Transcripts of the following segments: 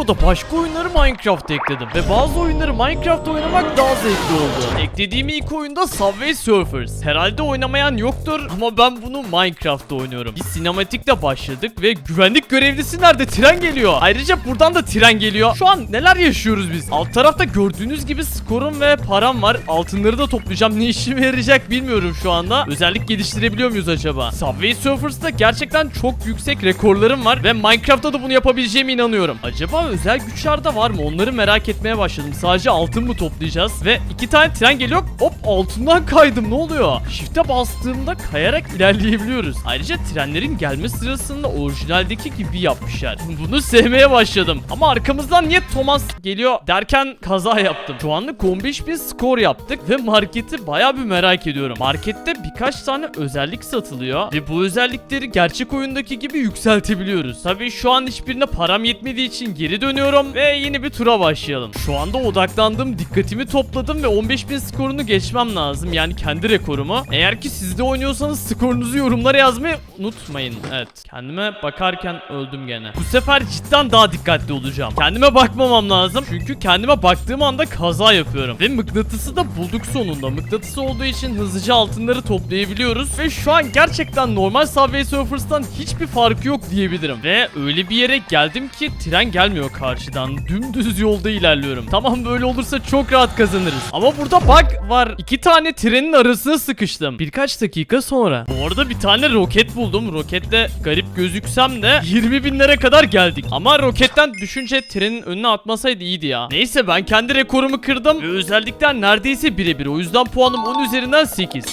videoda başka oyunları Minecraft'a ekledim. Ve bazı oyunları Minecraft'ta oynamak daha zevkli oldu. Eklediğim ilk oyunda Subway Surfers. Herhalde oynamayan yoktur ama ben bunu Minecraft'ta oynuyorum. Bir sinematikle başladık ve güvenlik görevlisi nerede? Tren geliyor. Ayrıca buradan da tren geliyor. Şu an neler yaşıyoruz biz? Alt tarafta gördüğünüz gibi skorum ve param var. Altınları da toplayacağım. Ne işime yarayacak bilmiyorum şu anda. Özellik geliştirebiliyor muyuz acaba? Subway Surfers'ta gerçekten çok yüksek rekorlarım var ve Minecraft'ta da bunu yapabileceğime inanıyorum. Acaba özel güçler de var mı? Onları merak etmeye başladım. Sadece altın mı toplayacağız? Ve iki tane tren geliyor. Hop altından kaydım. Ne oluyor? Shift'e bastığımda kayarak ilerleyebiliyoruz. Ayrıca trenlerin gelme sırasında orijinaldeki gibi yapmışlar. Bunu sevmeye başladım. Ama arkamızdan niye Thomas geliyor derken kaza yaptım. Şu anlık 15 bin skor yaptık ve marketi baya bir merak ediyorum. Markette birkaç tane özellik satılıyor ve bu özellikleri gerçek oyundaki gibi yükseltebiliyoruz. Tabii şu an hiçbirine param yetmediği için geri dönüyorum ve yeni bir tura başlayalım. Şu anda odaklandım, dikkatimi topladım ve 15 bin skorunu geçmem lazım. Yani kendi rekorumu. Eğer ki siz de oynuyorsanız skorunuzu yorumlara yazmayı unutmayın. Evet. Kendime bakarken öldüm gene. Bu sefer cidden daha dikkatli olacağım. Kendime bakmamam lazım. Çünkü kendime baktığım anda kaza yapıyorum. Ve mıknatısı da bulduk sonunda. Mıknatısı olduğu için hızlıca altınları toplayabiliyoruz. Ve şu an gerçekten normal Subway Surfers'tan hiçbir farkı yok diyebilirim. Ve öyle bir yere geldim ki tren gelmiyor karşıdan. Dümdüz yolda ilerliyorum. Tamam böyle olursa çok rahat kazanırız. Ama burada bug var. İki tane trenin arasına sıkıştım. Birkaç dakika sonra. Bu arada bir tane roket buldum. Roketle garip gözüksem de 20 binlere kadar geldik. Ama roketten düşünce trenin önüne atmasaydı iyiydi ya. Neyse ben kendi rekorumu kırdım ve özellikler neredeyse birebir. O yüzden puanım 10 üzerinden 8.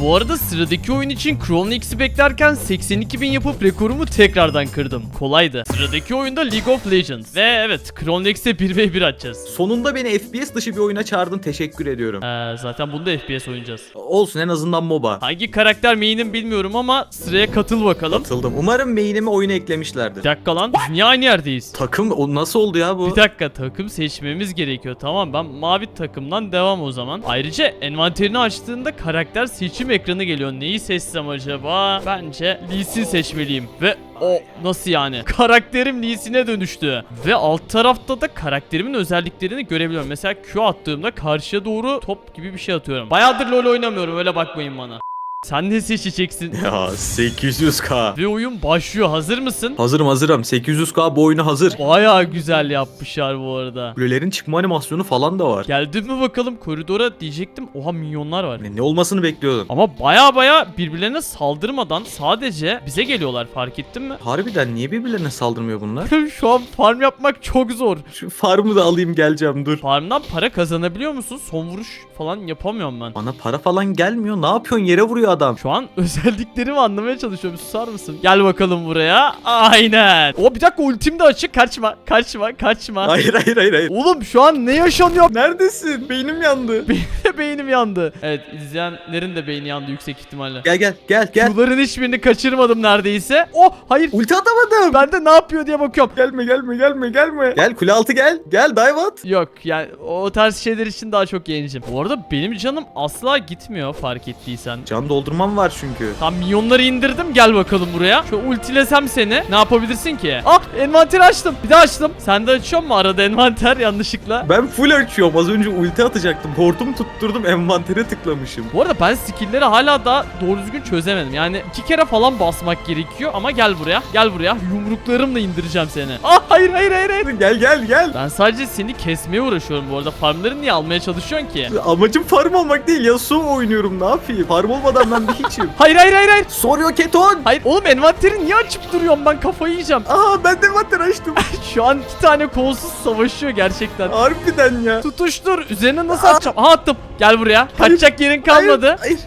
Bu arada sıradaki oyun için Crown X'i beklerken 82 bin yapıp rekorumu tekrardan kırdım. Kolaydı. Sıradaki oyunda League of Legends. Ve evet Crown X'e 1v1 atacağız. Sonunda beni FPS dışı bir oyuna çağırdın teşekkür ediyorum. Ee, zaten bunda FPS oynayacağız. Olsun en azından MOBA. Hangi karakter main'im bilmiyorum ama sıraya katıl bakalım. Atıldım. Umarım main'imi oyuna eklemişlerdir. Bir dakika lan biz niye aynı yerdeyiz? Takım o nasıl oldu ya bu? Bir dakika takım seçmemiz gerekiyor tamam ben mavi takımdan devam o zaman. Ayrıca envanterini açtığında karakter seçim ekranı geliyor. Neyi seçsem acaba? Bence Lee seçmeliyim. Ve o nasıl yani? Karakterim Lee dönüştü. Ve alt tarafta da karakterimin özelliklerini görebiliyorum. Mesela Q attığımda karşıya doğru top gibi bir şey atıyorum. Bayağıdır LoL oynamıyorum öyle bakmayın bana. Sen ne seçeceksin? Ya 800k. Ve oyun başlıyor. Hazır mısın? Hazırım hazırım. 800k bu oyuna hazır. Bayağı güzel yapmışlar bu arada. Kulelerin çıkma animasyonu falan da var. Geldin mi bakalım koridora diyecektim. Oha minyonlar var. Ne, ne olmasını bekliyordun? Ama baya baya birbirlerine saldırmadan sadece bize geliyorlar fark ettin mi? Harbiden niye birbirlerine saldırmıyor bunlar? Şu an farm yapmak çok zor. Şu farmı da alayım geleceğim dur. Farmdan para kazanabiliyor musun? Son vuruş falan yapamıyorum ben. Bana para falan gelmiyor. Ne yapıyorsun? Yere vuruyor adam. Şu an özelliklerimi anlamaya çalışıyorum. Susar mısın? Gel bakalım buraya. Aynen. O bir dakika ultim de açık. Kaçma. Kaçma. Kaçma. Hayır hayır hayır hayır. Oğlum şu an ne yaşanıyor? Neredesin? Beynim yandı. Benim de beynim yandı. Evet izleyenlerin de beyni yandı yüksek ihtimalle. Gel gel gel gel. Bunların hiçbirini kaçırmadım neredeyse. Oh hayır. Ulti atamadım. Ben de ne yapıyor diye bakıyorum. Gelme gelme gelme gelme. Gel kule altı gel. Gel dive at. Yok yani o tarz şeyler için daha çok gencim. Bu arada benim canım asla gitmiyor fark ettiysen. Can doldurmam var çünkü. Tam milyonları indirdim gel bakalım buraya. Şu ultilesem seni ne yapabilirsin ki? Ah envanteri açtım. Bir daha açtım. Sen de açıyor mu arada envanter yanlışlıkla? Ben full açıyorum. Az önce ulti atacaktım. Hortum tutturdum envantere tıklamışım. Bu arada ben skill'leri hala da doğru düzgün çözemedim. Yani iki kere falan basmak gerekiyor ama gel buraya. Gel buraya. Yumruklarımla indireceğim seni. Ah hayır hayır hayır hayır. Gel gel gel. Ben sadece seni kesmeye uğraşıyorum bu arada. Farmları niye almaya çalışıyorsun ki? Amacım farm olmak değil. Yasuo oynuyorum. Ne yapayım? Farm olmadan ben bir hiçim. Hayır hayır hayır hayır. Soruyor Keton. Hayır oğlum envanteri niye açıp duruyorum ben kafayı yiyeceğim. Aa ben de envanter açtım. Şu an iki tane kolsuz savaşıyor gerçekten. Harbiden ya. Tutuştur. Üzerine nasıl atacağım? Aha attım. Gel buraya. Kaçacak yerin kalmadı. Hayır, hayır.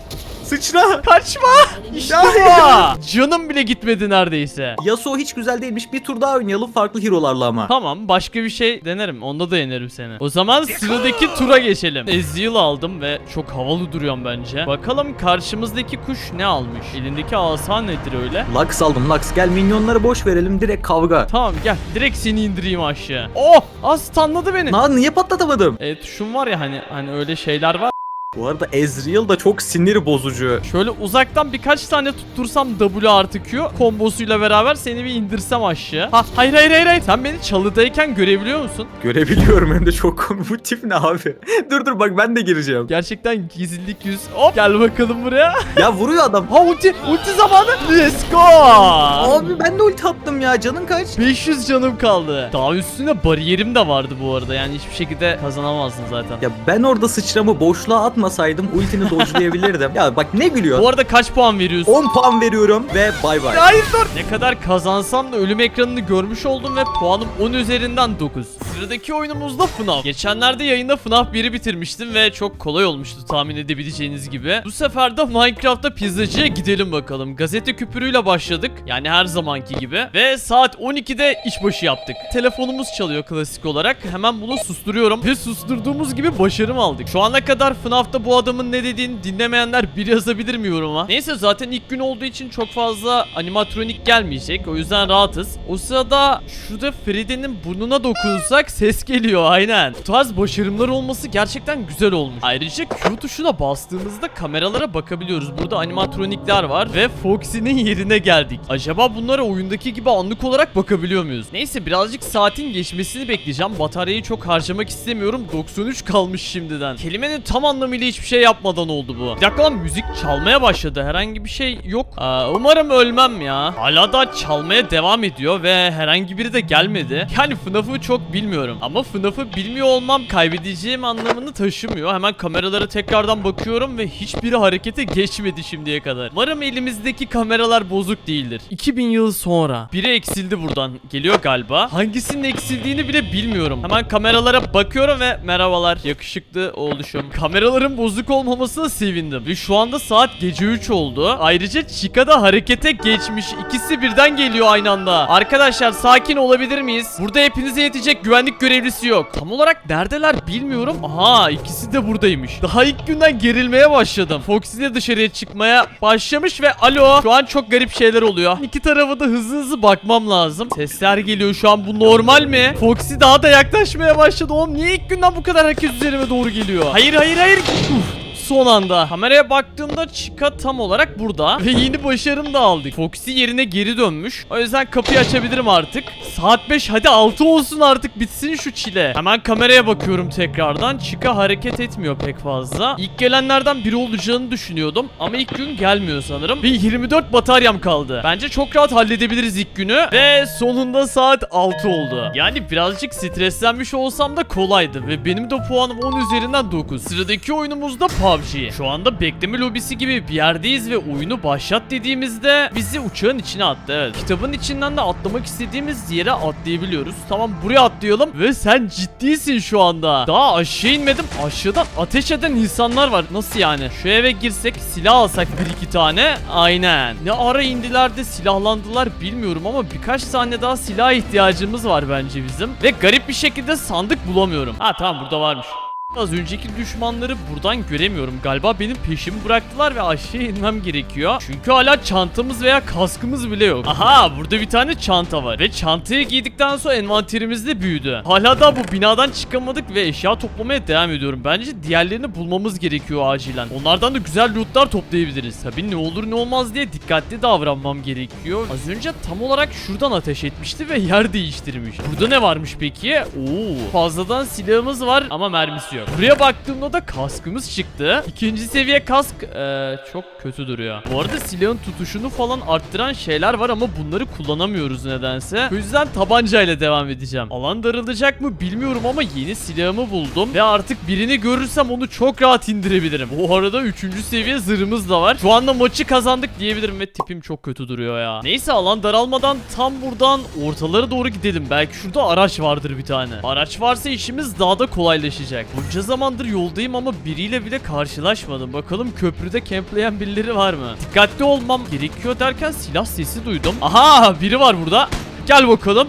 Sıçra. Kaçma. İşte Ya. bu. Canım bile gitmedi neredeyse. Yasuo hiç güzel değilmiş. Bir tur daha oynayalım farklı hero'larla ama. Tamam başka bir şey denerim. Onda da yenerim seni. O zaman sıradaki tura geçelim. Ezreal aldım ve çok havalı duruyorum bence. Bakalım karşımızdaki kuş ne almış? Elindeki asa nedir öyle? Lux aldım Lux. Gel minyonları boş verelim direkt kavga. Tamam gel direkt seni indireyim aşağı. Oh az stunladı beni. Lan niye patlatamadım? E tuşum var ya hani hani öyle şeyler var. Bu arada Ezreal da çok sinir bozucu. Şöyle uzaktan birkaç tane tuttursam W artı Q kombosuyla beraber seni bir indirsem aşağı. Ha hayır hayır hayır hayır. Sen beni çalıdayken görebiliyor musun? Görebiliyorum hem de çok komik. Bu tip ne abi? dur dur bak ben de gireceğim. Gerçekten gizlilik yüz. Hop gel bakalım buraya. Ya vuruyor adam. Ha ulti ulti zamanı. Let's go. Abi ben de ulti attım ya. Canın kaç? 500 canım kaldı. Daha üstüne bariyerim de vardı bu arada. Yani hiçbir şekilde kazanamazdın zaten. Ya ben orada sıçramı boşluğa atmasaydım ultini dodge'layabilirdim. ya bak ne gülüyor? Bu arada kaç puan veriyorsun? 10 puan veriyorum ve bay bay. Hayır dur. Ne kadar kazansam da ölüm ekranını görmüş oldum ve puanım 10 üzerinden 9. Sıradaki oyunumuzda FNAF. Geçenlerde yayında FNAF 1'i bitirmiştim ve çok kolay olmuştu tahmin edebileceğiniz gibi. Bu sefer de Minecraft'ta pizzacıya gidelim bakalım. Gazete küpürüyle başladık. Yani her zamanki gibi. Ve saat 12'de işbaşı yaptık. Telefonumuz çalıyor klasik olarak. Hemen bunu susturuyorum. Ve susturduğumuz gibi başarım aldık. Şu ana kadar FNAF'ta bu adamın ne dediğini dinlemeyenler bir yazabilir mi yoruma? Neyse zaten ilk gün olduğu için çok fazla animatronik gelmeyecek. O yüzden rahatız. O sırada şurada Freddy'nin burnuna dokunsak ses geliyor aynen. Bu tarz başarımlar olması gerçekten güzel olmuş. Ayrıca Q tuşuna bastığımızda kameralara bakabiliyoruz. Burada animatronikler var ve Foxy'nin yerine geldik. Acaba bunlara oyundaki gibi anlık olarak bakabiliyor muyuz? Neyse birazcık saatin geçmesini bekleyeceğim. Bataryayı çok harcamak istemiyorum. 93 kalmış şimdiden. Kelimenin tam anlamıyla hiçbir şey yapmadan oldu bu. Bir dakika lan müzik çalmaya başladı. Herhangi bir şey yok. Aa, umarım ölmem ya. Hala da çalmaya devam ediyor ve herhangi biri de gelmedi. Yani FNAF'ı çok bilmiyorum. Ama FNAF'ı bilmiyor olmam kaybedeceğim anlamını taşımıyor. Hemen kameralara tekrardan bakıyorum ve hiçbiri harekete geçmedi şimdiye kadar. Umarım elimizdeki kameralar bozuk değildir. 2000 yıl sonra. Biri eksildi buradan. Geliyor galiba. Hangisinin eksildiğini bile bilmiyorum. Hemen kameralara bakıyorum ve merhabalar yakışıklı oluşum. Kameraların bozuk olmamasına sevindim. Ve şu anda saat gece 3 oldu. Ayrıca Chica da harekete geçmiş. İkisi birden geliyor aynı anda. Arkadaşlar sakin olabilir miyiz? Burada hepinize yetecek güvenlik görevlisi yok. Tam olarak neredeler bilmiyorum. Aha ikisi de buradaymış. Daha ilk günden gerilmeye başladım. Foxy de dışarıya çıkmaya başlamış ve alo. Şu an çok garip şeyler oluyor. İki tarafa da hızlı hızlı bakmam lazım. Sesler geliyor şu an bu normal mi? Foxy daha da yaklaşmaya başladı. Oğlum niye ilk günden bu kadar herkes üzerime doğru geliyor? Hayır hayır hayır. Oof. Son anda. Kameraya baktığımda Chica tam olarak burada. Ve yeni başarım da aldık. Foxy yerine geri dönmüş. O yüzden kapıyı açabilirim artık. Saat 5 hadi 6 olsun artık bitsin şu çile. Hemen kameraya bakıyorum tekrardan. Chica hareket etmiyor pek fazla. İlk gelenlerden biri olacağını düşünüyordum. Ama ilk gün gelmiyor sanırım. Ve 24 bataryam kaldı. Bence çok rahat halledebiliriz ilk günü. Ve sonunda saat 6 oldu. Yani birazcık streslenmiş olsam da kolaydı. Ve benim de puanım 10 üzerinden 9. Sıradaki oyunumuz da PUBG. Şu anda bekleme lobisi gibi bir yerdeyiz ve oyunu başlat dediğimizde bizi uçağın içine attı. Evet. Kitabın içinden de atlamak istediğimiz yere atlayabiliyoruz. Tamam buraya atlayalım ve sen ciddisin şu anda. Daha aşağı inmedim. Aşağıdan ateş eden insanlar var. Nasıl yani? Şu eve girsek silah alsak bir iki tane. Aynen. Ne ara indiler de silahlandılar bilmiyorum ama birkaç tane daha silah ihtiyacımız var bence bizim. Ve garip bir şekilde sandık bulamıyorum. Ha tamam burada varmış. Az önceki düşmanları buradan göremiyorum. Galiba benim peşimi bıraktılar ve aşağı inmem gerekiyor. Çünkü hala çantamız veya kaskımız bile yok. Aha burada bir tane çanta var. Ve çantayı giydikten sonra envanterimiz de büyüdü. Hala da bu binadan çıkamadık ve eşya toplamaya devam ediyorum. Bence diğerlerini bulmamız gerekiyor acilen. Onlardan da güzel lootlar toplayabiliriz. Tabii ne olur ne olmaz diye dikkatli davranmam gerekiyor. Az önce tam olarak şuradan ateş etmişti ve yer değiştirmiş. Burada ne varmış peki? Oo, fazladan silahımız var ama mermisi yok. Buraya baktığımda da kaskımız çıktı. İkinci seviye kask eee, çok kötü duruyor. Bu arada silahın tutuşunu falan arttıran şeyler var ama bunları kullanamıyoruz nedense. O yüzden tabancayla devam edeceğim. Alan daralacak mı bilmiyorum ama yeni silahımı buldum. Ve artık birini görürsem onu çok rahat indirebilirim. Bu arada 3. seviye zırhımız da var. Şu anda maçı kazandık diyebilirim ve tipim çok kötü duruyor ya. Neyse alan daralmadan tam buradan ortalara doğru gidelim. Belki şurada araç vardır bir tane. Araç varsa işimiz daha da kolaylaşacak. Bunca zamandır yoldayım ama biriyle bile karşılaşmadım. Bakalım köprüde kempleyen birileri var mı? Dikkatli olmam gerekiyor derken silah sesi duydum. Aha biri var burada. Gel bakalım.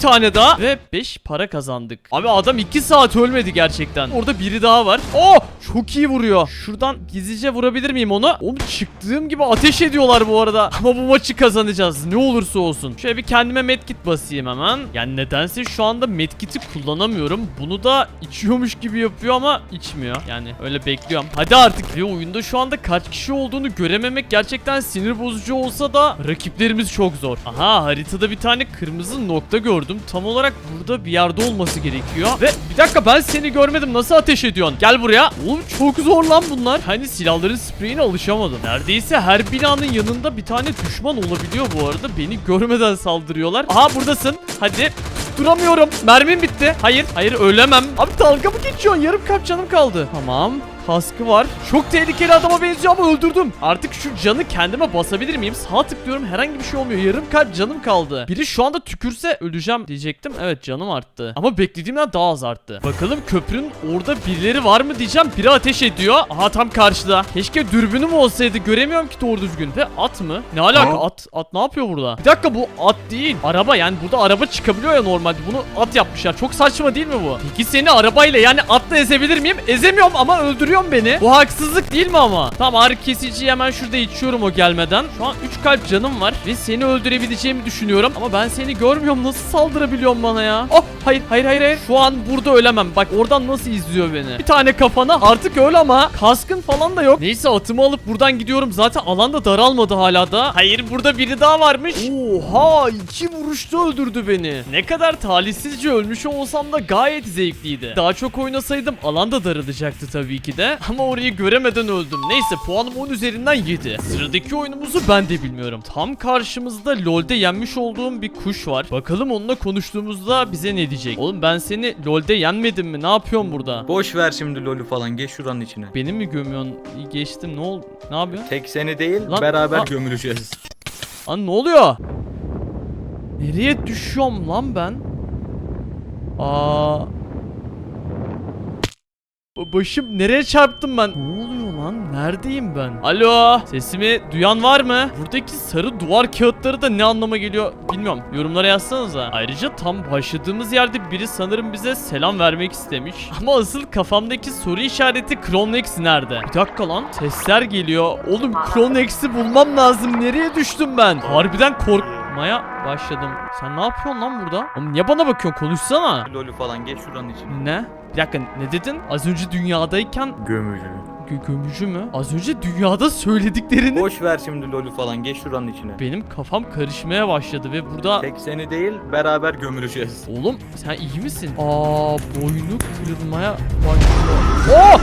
Tane daha ve 5 para kazandık. Abi adam 2 saat ölmedi gerçekten. Orada biri daha var. Oh çok iyi vuruyor. Şuradan gizlice vurabilir miyim onu? Oğlum çıktığım gibi ateş ediyorlar bu arada. Ama bu maçı kazanacağız. Ne olursa olsun. Şöyle bir kendime medkit basayım hemen. Yani nedense şu anda medkiti kullanamıyorum. Bunu da içiyormuş gibi yapıyor ama içmiyor. Yani öyle bekliyorum. Hadi artık. Ve oyunda şu anda kaç kişi olduğunu görememek gerçekten sinir bozucu olsa da rakiplerimiz çok zor. Aha haritada bir tane kırmızı nokta gördüm. Tam olarak burada bir yerde olması gerekiyor. Ve bir dakika ben seni görmedim. Nasıl ateş ediyorsun? Gel buraya. Oğlum çok zor lan bunlar. Hani silahların spreyine alışamadım. Neredeyse her binanın yanında bir tane düşman olabiliyor bu arada. Beni görmeden saldırıyorlar. Aha buradasın. Hadi. Duramıyorum. Mermim bitti. Hayır. Hayır ölemem. Abi dalga mı geçiyorsun? Yarım kalp canım kaldı. Tamam. Kaskı var. Çok tehlikeli adama benziyor ama öldürdüm. Artık şu canı kendime basabilir miyim? Sağ tıklıyorum herhangi bir şey olmuyor. Yarım kalp canım kaldı. Biri şu anda tükürse öleceğim diyecektim. Evet canım arttı. Ama beklediğimden daha az arttı. Bakalım köprünün orada birileri var mı diyeceğim. Biri ateş ediyor. Aha tam karşıda. Keşke dürbünüm olsaydı. Göremiyorum ki doğru düzgün. Ve at mı? Ne alaka? Aa. At at ne yapıyor burada? Bir dakika bu at değil. Araba yani burada araba çıkabiliyor ya normalde. Bunu at yapmışlar. Çok saçma değil mi bu? Peki seni arabayla yani atla ezebilir miyim? Ezemiyorum ama öldürüyorsun beni. Bu haksızlık değil mi ama? Tamam ağrı kesiciyi hemen şurada içiyorum o gelmeden. Şu an 3 kalp canım var ve seni öldürebileceğimi düşünüyorum. Ama ben seni görmüyorum. Nasıl saldırabiliyorsun bana ya? Oh hayır hayır hayır hayır. Şu an burada ölemem. Bak oradan nasıl izliyor beni. Bir tane kafana artık öl ama kaskın falan da yok. Neyse atımı alıp buradan gidiyorum. Zaten alanda daralmadı hala da. Hayır burada biri daha varmış. Oha iki vuruşta öldürdü beni. Ne kadar talihsizce ölmüş olsam da gayet zevkliydi. Daha çok oynasaydım alanda daralacaktı tabii ki de. Ama orayı göremeden öldüm. Neyse puanım 10 üzerinden 7. Sıradaki oyunumuzu ben de bilmiyorum. Tam karşımızda LoL'de yenmiş olduğum bir kuş var. Bakalım onunla konuştuğumuzda bize ne diyecek. Oğlum ben seni LoL'de yenmedim mi? Ne yapıyorsun burada? Boş ver şimdi lolü falan geç şuranın içine. Beni mi gömüyorsun? Geçtim ne oldu? Ne yapıyorsun? Tek seni değil Lan- beraber gömüleceğiz. Lan ne oluyor? Nereye düşüyorum lan ben? Aa. Ba- Başım nereye çarptım ben? Ne oluyor lan? Neredeyim ben? Alo? Sesimi duyan var mı? Buradaki sarı duvar kağıtları da ne anlama geliyor bilmiyorum. Yorumlara yazsanıza. Ayrıca tam başladığımız yerde biri sanırım bize selam vermek istemiş. Ama asıl kafamdaki soru işareti Cronex nerede? Bir dakika lan. Sesler geliyor. Oğlum Cronex'i bulmam lazım. Nereye düştüm ben? Harbiden korkmaya başladım. Sen ne yapıyorsun lan burada? Oğlum niye bana bakıyorsun? Konuşsana. lolü falan geç şuranın içine. Ne? Bir dakika ne dedin? Az önce dünyadayken Gömücü. gö- gömücü mü? Az önce dünyada söylediklerini Boş ver şimdi lolü falan geç şuranın içine. benim kafam karışmaya başladı ve burada Tek seni değil beraber gömüleceğiz. Oğlum sen iyi misin? Aa boynu kırılmaya başlıyor. Oh!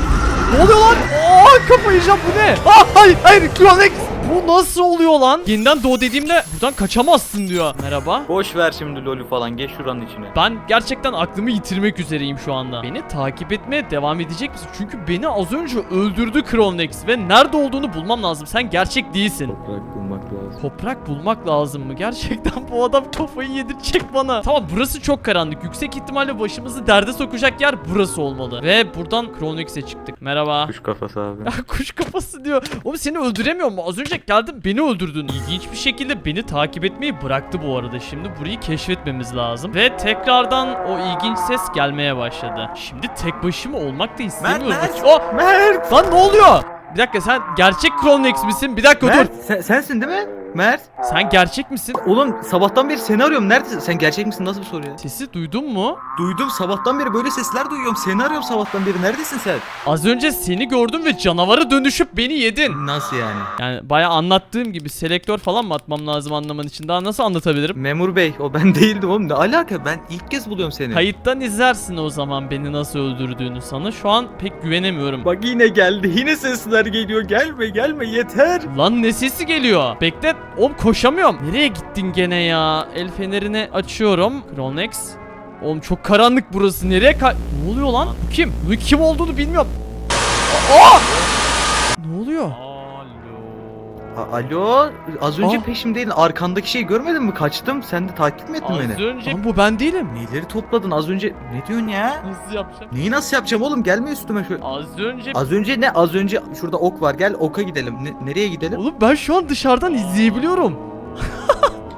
Ne oluyor lan? Aa kafayı yiyeceğim bu ne? Aa hayır hayır Kronex! Bu nasıl oluyor lan? Yeniden doğ dediğimde buradan kaçamazsın diyor. Merhaba. Boş ver şimdi lolü falan geç şuranın içine. Ben gerçekten aklımı yitirmek üzereyim şu anda. Beni takip etmeye devam edecek misin? Çünkü beni az önce öldürdü Kronex ve nerede olduğunu bulmam lazım. Sen gerçek değilsin. Toprak bulmak lazım. Toprak bulmak lazım mı? Gerçekten bu adam kafayı yedirecek bana. Tamam burası çok karanlık. Yüksek ihtimalle başımızı derde sokacak yer burası olmalı. Ve buradan Kronix'e çıktık. Merhaba. Kuş kafası abi. Kuş kafası diyor. Oğlum seni öldüremiyor mu? Az önce geldin beni öldürdün. İlginç bir şekilde beni takip etmeyi bıraktı bu arada. Şimdi burayı keşfetmemiz lazım. Ve tekrardan o ilginç ses gelmeye başladı. Şimdi tek başıma olmak da istemiyorum. Mert, Oh! Mert! Lan ne oluyor? Bir dakika sen gerçek Kronix misin? Bir dakika dur. Mert sen, sensin değil mi? Mert. Sen gerçek misin? Oğlum sabahtan beri seni arıyorum. Neredesin? Sen gerçek misin? Nasıl bir soru ya? Sesi duydun mu? Duydum sabahtan beri böyle sesler duyuyorum. Seni arıyorum sabahtan beri. Neredesin sen? Az önce seni gördüm ve canavara dönüşüp beni yedin. Nasıl yani? Yani bayağı anlattığım gibi selektör falan mı atmam lazım anlaman için? Daha nasıl anlatabilirim? Memur bey o ben değildim oğlum. Ne alaka? Ben ilk kez buluyorum seni. Kayıttan izlersin o zaman beni nasıl öldürdüğünü sana. Şu an pek güvenemiyorum. Bak yine geldi. Yine sesler geliyor. Gelme gelme yeter. Lan ne sesi geliyor? Bekle. Oğlum koşamıyorum. Nereye gittin gene ya? El fenerini açıyorum. Kronex. Oğlum çok karanlık burası. Nereye kay... Ne oluyor lan? Bu kim? Bu kim olduğunu bilmiyorum. Aa! Ne oluyor? A- Alo. Az önce Aa. peşimdeydin. Arkandaki şeyi görmedin mi? Kaçtım. Sen de takip mi ettin Az beni? önce... Lan bu ben değilim. Neleri topladın az önce? Ne diyorsun ya? Nasıl yapacağım? Neyi nasıl yapacağım oğlum? Gelme üstüme şöyle. Az önce... Az önce ne? Az önce şurada ok var. Gel oka gidelim. Ne- nereye gidelim? Oğlum ben şu an dışarıdan izleyebiliyorum.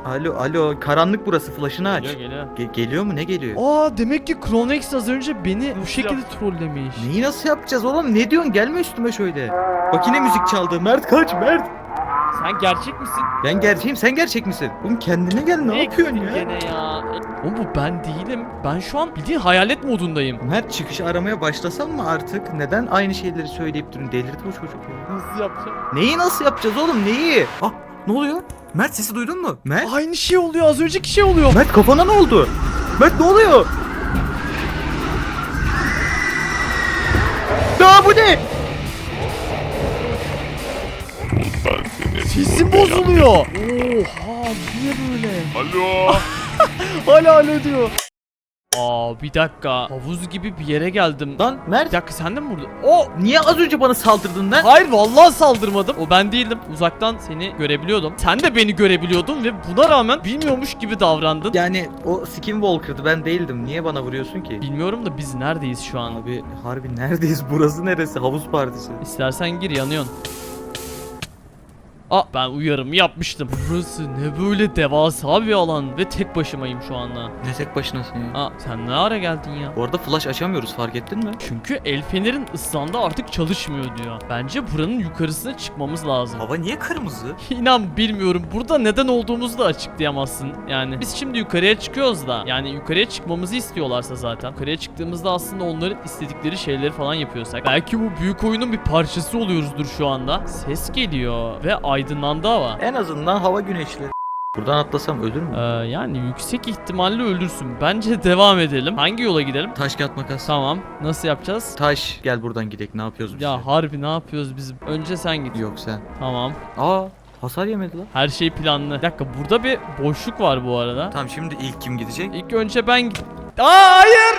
Alo alo karanlık burası flaşını aç. Geliyor geliyor. Ge- geliyor mu ne geliyor? Aa demek ki Kronex az önce beni bu şekilde trollemiş. Neyi nasıl yapacağız oğlum? Ne diyorsun? Gelme üstüme şöyle. Bak yine müzik çaldı. Mert kaç Mert. Sen gerçek misin? Ben gerçeğim sen gerçek misin? Oğlum kendine gel ne yapıyorsun ya? Gene ya. Oğlum bu ben değilim. Ben şu an bildiğin hayalet modundayım. Mert çıkışı aramaya başlasam mı artık? Neden aynı şeyleri söyleyip durun? Delirdi bu çocuk ya. Nasıl yapacağım? Neyi nasıl yapacağız oğlum? Neyi? Ah ne oluyor? Mert sesi duydun mu? Mert? Aynı şey oluyor az önceki şey oluyor. Mert kafana ne oldu? Mert ne oluyor? Ya bu ne? Sesim bozuluyor. Oha niye böyle? Alo. Hala alo diyor. Aa bir dakika. Havuz gibi bir yere geldim. Lan Mert Bir dakika sen de mi burada? O niye az önce bana saldırdın lan? Hayır vallahi saldırmadım. O ben değildim. Uzaktan seni görebiliyordum. Sen de beni görebiliyordun ve buna rağmen bilmiyormuş gibi davrandın. Yani o Skinwalker'dı ben değildim. Niye bana vuruyorsun ki? Bilmiyorum da biz neredeyiz şu an? Abi harbi neredeyiz? Burası neresi? Havuz partisi. İstersen gir yanıyorsun. Aa ben uyarımı yapmıştım. Burası ne böyle devasa bir alan ve tek başımayım şu anda. Ne tek başınasın ya? Aa sen ne ara geldin ya? Bu arada flash açamıyoruz fark ettin mi? Çünkü el fenerin ıslandı artık çalışmıyor diyor. Bence buranın yukarısına çıkmamız lazım. Hava niye kırmızı? İnan bilmiyorum. Burada neden olduğumuzu da açıklayamazsın. Yani biz şimdi yukarıya çıkıyoruz da. Yani yukarıya çıkmamızı istiyorlarsa zaten. Yukarıya çıktığımızda aslında onların istedikleri şeyleri falan yapıyorsak. Belki bu büyük oyunun bir parçası oluyoruzdur şu anda. Ses geliyor ve aydınlandı hava. En azından hava güneşli. Buradan atlasam ölür mü? Ee, yani yüksek ihtimalle ölürsün. Bence devam edelim. Hangi yola gidelim? Taş kağıt makas. Tamam. Nasıl yapacağız? Taş gel buradan gidelim ne yapıyoruz biz? Ya harbi ne yapıyoruz biz? Önce sen git. Yok sen. Tamam. Aa hasar yemedi lan. Her şey planlı. Bir dakika burada bir boşluk var bu arada. Tamam şimdi ilk kim gidecek? İlk önce ben git. Aa hayır.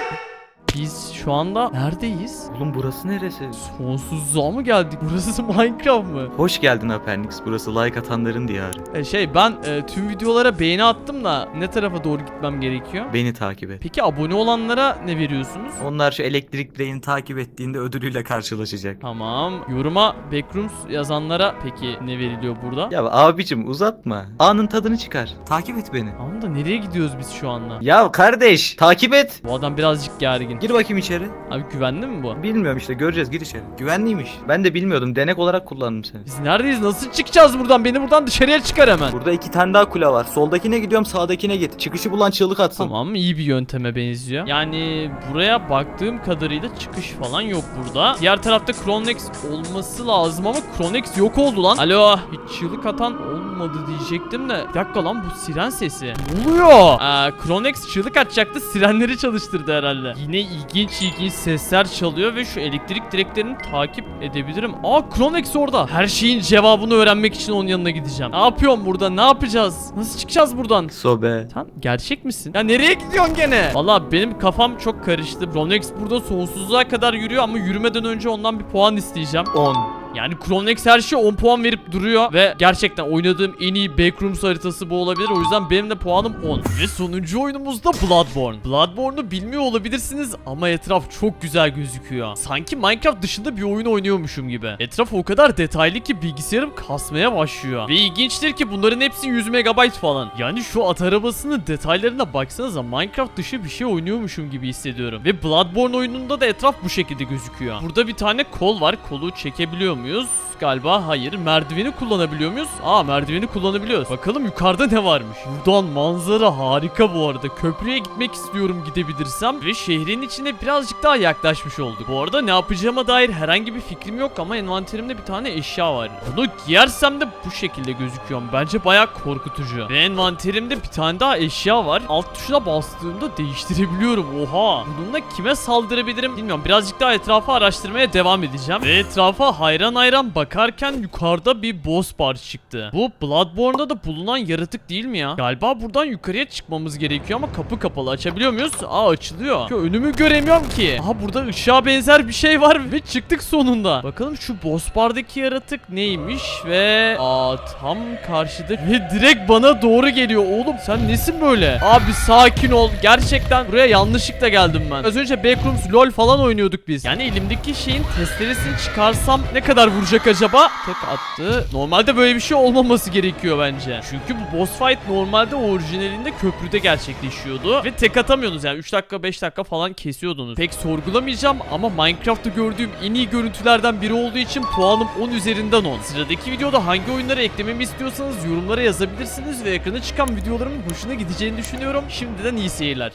Biz şu anda neredeyiz? Oğlum burası neresi? Sonsuzluğa mı geldik? Burası Minecraft mı? Hoş geldin Apernix. Burası like atanların diyarı. E şey ben e, tüm videolara beğeni attım da ne tarafa doğru gitmem gerekiyor? Beni takip et. Peki abone olanlara ne veriyorsunuz? Onlar şu elektrik direğini takip ettiğinde ödülüyle karşılaşacak. Tamam. Yoruma Backrooms yazanlara peki ne veriliyor burada? Ya abicim uzatma. Anın tadını çıkar. Takip et beni. Tamam da nereye gidiyoruz biz şu anda? Ya kardeş takip et. Bu adam birazcık gergin. Gir bakayım içeri. Abi güvenli mi bu? Bilmiyorum işte göreceğiz gir içeri. Güvenliymiş. Ben de bilmiyordum. Denek olarak kullandım seni. Biz neredeyiz? Nasıl çıkacağız buradan? Beni buradan dışarıya çıkar hemen. Burada iki tane daha kule var. Soldakine gidiyorum sağdakine git. Çıkışı bulan çığlık atsın. Tamam iyi bir yönteme benziyor. Yani buraya baktığım kadarıyla çıkış falan yok burada. Diğer tarafta Kronex olması lazım ama Kronex yok oldu lan. Alo hiç çığlık atan olmadı diyecektim de. Bir dakika lan bu siren sesi. Ne oluyor? Ee, Kronex çığlık atacaktı sirenleri çalıştırdı herhalde. Yine ilginç ilginç sesler çalıyor ve şu elektrik direklerini takip edebilirim. Aa Kronex orada. Her şeyin cevabını öğrenmek için onun yanına gideceğim. Ne yapıyorsun burada? Ne yapacağız? Nasıl çıkacağız buradan? Sobe. Sen gerçek misin? Ya nereye gidiyorsun gene? Valla benim kafam çok karıştı. Ronex burada sonsuzluğa kadar yürüyor ama yürümeden önce ondan bir puan isteyeceğim. 10. Yani Kronex her şeye 10 puan verip duruyor ve gerçekten oynadığım en iyi Backrooms haritası bu olabilir. O yüzden benim de puanım 10. Ve sonuncu oyunumuz da Bloodborne. Bloodborne'u bilmiyor olabilirsiniz ama etraf çok güzel gözüküyor. Sanki Minecraft dışında bir oyun oynuyormuşum gibi. Etraf o kadar detaylı ki bilgisayarım kasmaya başlıyor. Ve ilginçtir ki bunların hepsi 100 MB falan. Yani şu at arabasının detaylarına baksanıza Minecraft dışı bir şey oynuyormuşum gibi hissediyorum. Ve Bloodborne oyununda da etraf bu şekilde gözüküyor. Burada bir tane kol var. Kolu çekebiliyor muyuz? Galiba hayır. Merdiveni kullanabiliyor muyuz? Aa merdiveni kullanabiliyoruz. Bakalım yukarıda ne varmış. Buradan manzara harika bu arada. Köprüye gitmek istiyorum gidebilirsem. Ve şehrin içine birazcık daha yaklaşmış olduk. Bu arada ne yapacağıma dair herhangi bir fikrim yok ama envanterimde bir tane eşya var. Bunu giyersem de bu şekilde gözüküyorum. Bence bayağı korkutucu. Ve envanterimde bir tane daha eşya var. Alt tuşuna bastığımda değiştirebiliyorum. Oha. Bununla kime saldırabilirim bilmiyorum. Birazcık daha etrafı araştırmaya devam edeceğim. Ve etrafa hayran hayran bakarken yukarıda bir boss bar çıktı. Bu Bloodborne'da da bulunan yaratık değil mi ya? Galiba buradan yukarıya çıkmamız gerekiyor ama kapı kapalı. Açabiliyor muyuz? Aa açılıyor. Şu önümü göremiyorum ki. Aha burada ışığa benzer bir şey var ve çıktık sonunda. Bakalım şu boss bardaki yaratık neymiş ve aa tam karşıda ve direkt bana doğru geliyor. Oğlum sen nesin böyle? Abi sakin ol. Gerçekten buraya yanlışlıkla geldim ben. Az önce Backrooms LoL falan oynuyorduk biz. Yani elimdeki şeyin testeresini çıkarsam ne kadar vuracak acaba? Acaba? Tek attı. Normalde böyle bir şey olmaması gerekiyor bence. Çünkü bu boss fight normalde orijinalinde köprüde gerçekleşiyordu. Ve tek atamıyorsunuz yani 3 dakika 5 dakika falan kesiyordunuz. Pek sorgulamayacağım ama Minecraft'ta gördüğüm en iyi görüntülerden biri olduğu için puanım 10 üzerinden 10. Sıradaki videoda hangi oyunları eklememi istiyorsanız yorumlara yazabilirsiniz ve ekrana çıkan videolarımın hoşuna gideceğini düşünüyorum. Şimdiden iyi seyirler.